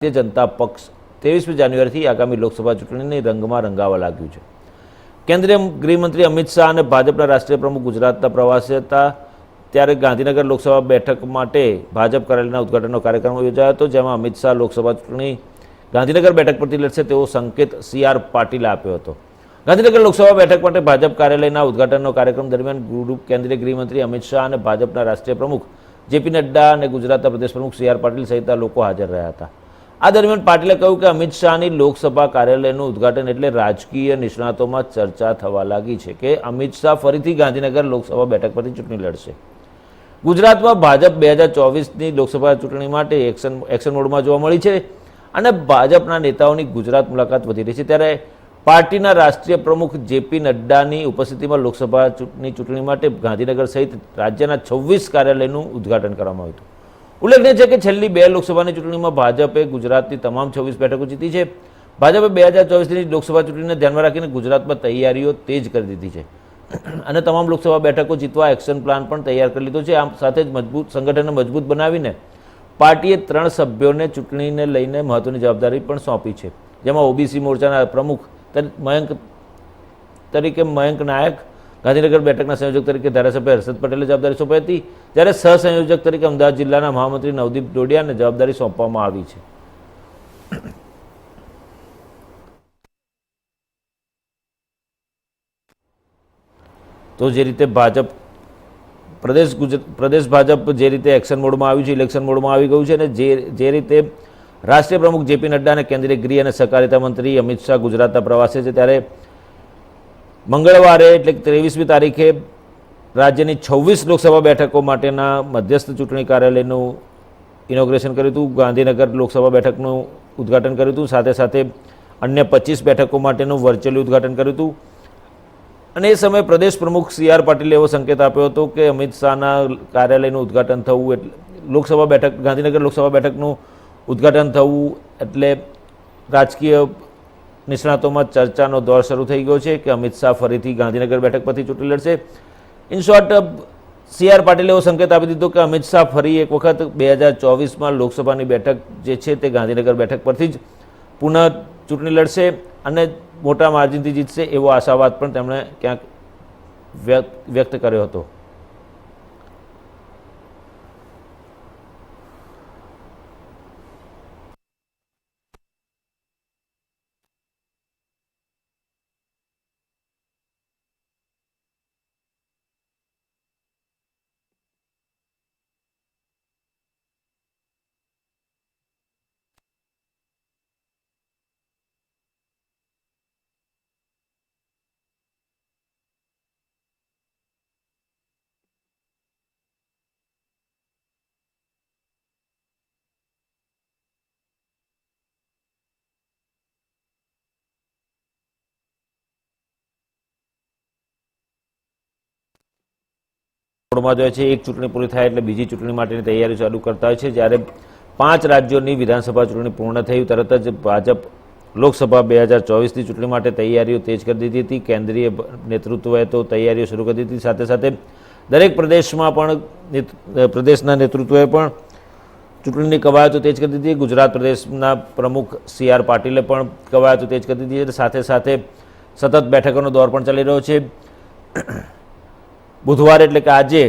ભારતીય જનતા પક્ષ ત્રેવીસમી જાન્યુઆરીથી આગામી લોકસભા ચૂંટણીની રંગમાં રંગાવા લાગ્યું છે. કેન્દ્રીય ગૃહમંત્રી અમિત શાહ અને ભાજપના રાષ્ટ્રીય પ્રમુખ ગુજરાતના પ્રવાસે હતા ત્યારે ગાંધીનગર લોકસભા બેઠક માટે ભાજપ કાર્યાલયના ઉદઘાટનનો કાર્યક્રમ યોજાયો હતો, જેમાં અમિત શાહ લોકસભા ચૂંટણી ગાંધીનગર બેઠક પરથી લડશે તેવો સંકેત સી આર પાટીલે આપ્યો હતો. ગાંધીનગર લોકસભા બેઠક માટે ભાજપ કાર્યાલયના ઉદઘાટનનો કાર્યક્રમ દરમિયાન ગૃહ કેન્દ્રીય ગૃહમંત્રી અમિત શાહ અને ભાજપના રાષ્ટ્રીય પ્રમુખ જેપી નડ્ડા અને ગુજરાતના પ્રદેશ પ્રમુખ સી આર પાટીલ સહિતના લોકો હાજર રહ્યા હતા. આ દરમિયાન પાટીલે કહ્યું કે અમિત શાહની લોકસભા કાર્યાલયનું ઉદઘાટન એટલે રાજકીય નિષ્ણાતોમાં ચર્ચા થવા લાગી છે કે અમિત શાહ ફરીથી ગાંધીનગર લોકસભા બેઠક પરથી ચૂંટણી લડશે. ગુજરાતમાં ભાજપ બે હજાર ચોવીસની લોકસભા ચૂંટણી માટે એક્શન એક્શન મોડમાં જોવા મળી છે અને ભાજપના નેતાઓની ગુજરાત મુલાકાત વધી રહી છે. ત્યારે પાર્ટીના રાષ્ટ્રીય પ્રમુખ જેપી નડ્ડાની ઉપસ્થિતિમાં લોકસભા ચૂંટણી ચૂંટણી માટે ગાંધીનગર સહિત રાજ્યના છવ્વીસ કાર્યાલયનું ઉદ્ઘાટન કરવામાં આવ્યું હતું. ઉલ્લેખનીય છે કે છેલ્લી બે લોકસભાની ચૂંટણીમાં ભાજપે ગુજરાતની તમામ છવ્વીસ બેઠકો જીતી છે. ભાજપે બે હજાર ચોવીસની લોકસભા ચૂંટણીને ધ્યાનમાં રાખીને ગુજરાતમાં તૈયારીઓ તેજ કરી દીધી છે. અને તમામ લોકસભા બેઠકો જીતવા એક્શન પ્લાન પણ તૈયાર કરી લીધો છે. આમ સાથે જ મજબૂત સંગઠનને મજબૂત બનાવીને પાર્ટીએ ત્રણ સભ્યોને ચૂંટણીને લઈને મહત્વની જવાબદારી પણ સોંપી છે. જેમાં ઓબીસી મોરચાના પ્રમુખ મયંક તરીકે મયંક નાયક ગાંધીનગર બેઠકના સંયોજક તરીકે ધારાસભ્ય હર્ષદ પટેલે જવાબદારી સોંપાઈ હતી, જ્યારે સહસંયોજક તરીકે અમદાવાદ જિલ્લાના મહામંત્રી નવદીપ ડોડિયાને જવાબદારી સોંપવામાં આવી છે. તો જે રીતે ભાજપ, પ્રદેશ ગુજરાત પ્રદેશ ભાજપ જે રીતે એક્શન મોડમાં આવ્યું છે, ઇલેક્શન મોડમાં આવી ગયું છે અને જે જે રીતે રાષ્ટ્રીય પ્રમુખ જેપી નડ્ડા અને કેન્દ્રીય ગૃહ અને સહકારિતા મંત્રી અમિત શાહ ગુજરાતના પ્રવાસે છે, ત્યારે મંગળવારે, એટલે ત્રેવીસમી તારીખે રાજ્યની છવ્વીસ લોકસભા બેઠકો માટેના મધ્યસ્થ ચૂંટણી કાર્યાલયનું ઇનોગ્રેશન કર્યું હતું, ગાંધીનગર લોકસભા બેઠકનું ઉદ્ઘાટન કર્યું હતું, સાથે સાથે અન્ય પચીસ બેઠકો માટેનું વર્ચ્યુઅલી ઉદ્ઘાટન કર્યું હતું. અને એ સમયે પ્રદેશ પ્રમુખ સી આર પાટીલે એવો સંકેત આપ્યો હતો કે અમિત શાહના કાર્યાલયનું ઉદ્ઘાટન થવું એટલે લોકસભા બેઠક, ગાંધીનગર લોકસભા બેઠકનું ઉદ્ઘાટન થવું એટલે રાજકીય નિષ્ણાતોમાં ચર્ચાનો દોર શરૂ થઈ ગયો છે કે અમિત શાહ ફરીથી ગાંધીનગર બેઠક પરથી ચૂંટણી લડશે. ઇન શોર્ટ સી આર પાટીલે એવો સંકેત આપી દીધો કે અમિત શાહ ફરી એક વખત બે હજાર ચોવીસમાં લોકસભાની બેઠક જે છે તે ગાંધીનગર બેઠક પરથી જ પુનઃ ચૂંટણી લડશે અને મોટા માર્જિનથી જીતશે એવો આશાવાદ પણ તેમણે ક્યાંક વ્યક્ત કર્યો હતો. મોડમાં જોઈએ છે. એક ચૂંટણી પૂરી થાય એટલે બીજી ચૂંટણી માટેની તૈયારી ચાલુ કરતા હોય છે. જ્યારે પાંચ રાજ્યોની વિધાનસભા ચૂંટણી પૂર્ણ થયું તરત જ ભાજપ લોકસભા બે હજાર ચોવીસની ચૂંટણી માટે તૈયારીઓ તેજ કરી દીધી હતી. કેન્દ્રીય નેતૃત્વએ તો તૈયારીઓ શરૂ કરી દીધી. સાથે સાથે દરેક પ્રદેશમાં પણ પ્રદેશના નેતૃત્વએ પણ ચૂંટણીની કવાયતો તેજ કરી દીધી. ગુજરાત પ્રદેશના પ્રમુખ સી આર પાટીલે પણ કવાયતો તેજ કરી દીધી સાથે સાથે સતત બેઠકોનો દોર પણ ચાલી રહ્યો છે. બુધવારે એટલે કે આજે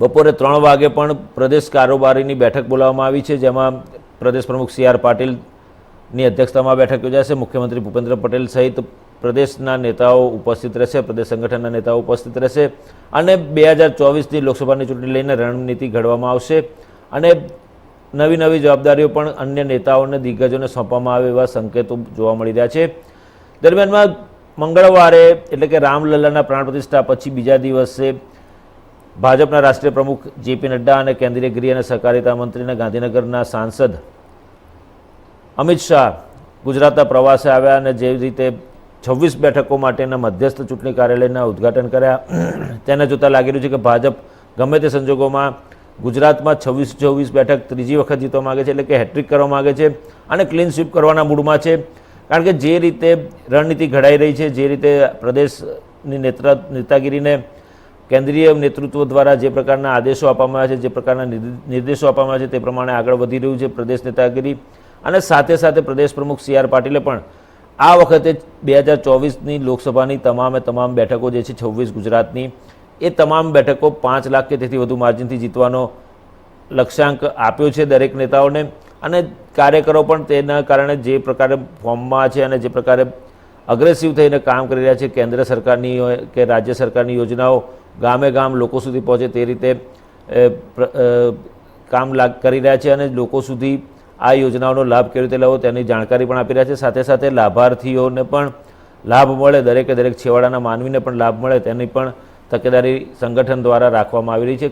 બપોરે ત્રણ વાગે પણ પ્રદેશ કારોબારીની બેઠક બોલાવવામાં આવી છે, જેમાં પ્રદેશ પ્રમુખ સી આર પાટીલની અધ્યક્ષતામાં બેઠક યોજાશે. મુખ્યમંત્રી ભૂપેન્દ્ર પટેલ સહિત પ્રદેશના નેતાઓ ઉપસ્થિત રહેશે, પ્રદેશ સંગઠનના નેતાઓ ઉપસ્થિત રહેશે અને બે હજાર ચોવીસની લોકસભાની ચૂંટણી લઈને રણનીતિ ઘડવામાં આવશે અને નવી નવી જવાબદારીઓ પણ અન્ય નેતાઓને દિગ્ગજોને સોંપવામાં આવે એવા સંકેતો જોવા મળી રહ્યા છે. દરમિયાનમાં મંગળવારે, એટલે કે રામલલ્લાના પ્રાણ પ્રતિષ્ઠા પછી બીજા દિવસે ભાજપના રાષ્ટ્રીય પ્રમુખ જેપી નડ્ડા અને કેન્દ્રીય ગૃહ અને સહકારિતા મંત્રીના ગાંધીનગરના સાંસદ અમિત શાહ ગુજરાતના પ્રવાસે આવ્યા અને જે રીતે છવ્વીસ બેઠકો માટેના મધ્યસ્થ ચૂંટણી કાર્યાલયના ઉદ્ઘાટન કર્યા, તેને જોતાં લાગી રહ્યું છે કે ભાજપ ગમે તે સંજોગોમાં ગુજરાતમાં છવ્વીસ છવ્વીસ બેઠક ત્રીજી વખત જીતવા માગે છે, એટલે કે હેટ્રિક કરવા માગે છે અને ક્લીન સ્વીપ કરવાના મૂડમાં છે. કારણ કે જે રીતે રણનીતિ ઘડાઈ રહી છે, જે રીતે પ્રદેશની નેત્ર, નેતાગીરીને કેન્દ્રીય નેતૃત્વ દ્વારા જે પ્રકારના આદેશો આપવામાં આવ્યા છે, જે પ્રકારના નિર્દેશો આપવામાં આવ્યા છે, તે પ્રમાણે આગળ વધી રહ્યું છે પ્રદેશ નેતાગીરી. અને સાથે સાથે પ્રદેશ પ્રમુખ સી આર પાટીલે પણ આ વખતે બે હજાર ચોવીસની લોકસભાની તમામે તમામ બેઠકો જે છે, છવ્વીસ ગુજરાતની, એ તમામ બેઠકો પાંચ લાખ કે તેથી વધુ માર્જિનથી જીતવાનો લક્ષ્યાંક આપ્યો છે દરેક નેતાઓને. અને કાર્યકરો પણ તેના કારણે જે પ્રકારે ફોર્મમાં છે અને જે પ્રકારે અગ્રેસિવ થઈને કામ કરી રહ્યા છે, કેન્દ્ર સરકારની કે રાજ્ય સરકારની યોજનાઓ ગામે ગામ લોકો સુધી પહોંચે તે રીતે કામ લાગ, કરી રહ્યા છે અને લોકો સુધી આ યોજનાઓનો લાભ કેવી રીતે લેવો તેની જાણકારી પણ આપી રહ્યા છે. સાથે સાથે લાભાર્થીઓને પણ લાભ મળે, દરેકે દરેક છેવાડાના માનવીને પણ લાભ મળે તેની પણ તકેદારી સંગઠન દ્વારા રાખવામાં આવી રહી છે.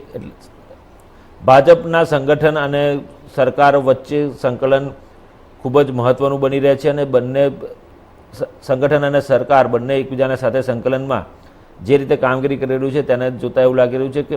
ભાજપના સંગઠન અને સરકાર વચ્ચે સંકલન ખૂબ જ મહત્ત્વનું બની રહે છે અને બંને સંગઠન અને સરકાર બંને એકબીજાના સાથે સંકલનમાં જે રીતે કામગીરી કરી રહ્યું છે તેને જોતાં એવું લાગી રહ્યું છે કે